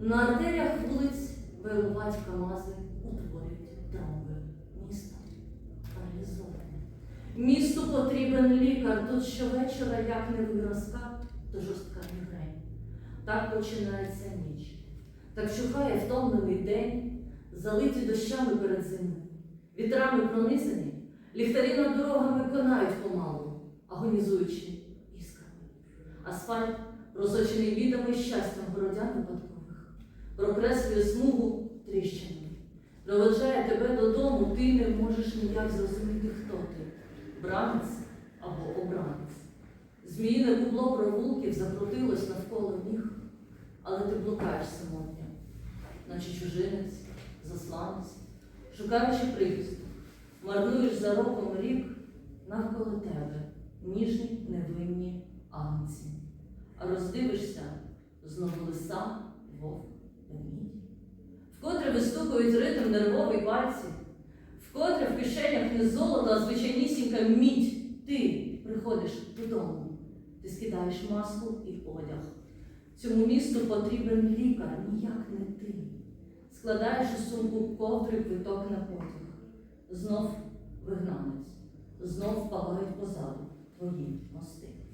На артеріях вулиць вилувать камази, утворюють травми міста. Паралізоване. Місту потрібен лікар. Тут щовечора, як не виразка, то жорстка мігрень. Так починається ніч. Так чухає втомлений день, залиті дощами перед зимою. Вітрами пронизані, ліхтарі над дорогами конають помалу, агонізуючи іскрами. Асфальт, просочений бідами і щастям городян випадкових, прокреслює смугу тріщинами, проведжає тебе додому, ти не можеш ніяк зрозуміти, хто ти бранець або обранець. Зміїне кубло провулків закрутилось навколо ніг, але ти блукаєш самотньо, наче чужинець, засланець, шукаючи прихисток, марнуєш за роком рік навколо тебе ніжні невинні агнці. А роздивишся знову лиса, вовк. Вкотре вистукують ритм нервові пальці, вкотре в кишенях не золото, а звичайнісінька мідь. Ти приходиш додому, ти скидаєш маску і одяг. Цьому місту потрібен лікар, ніяк не ти. Складаєш у сумку ковдру і квиток на потяг. Знов вигнанець, знов палають позаду твої мости.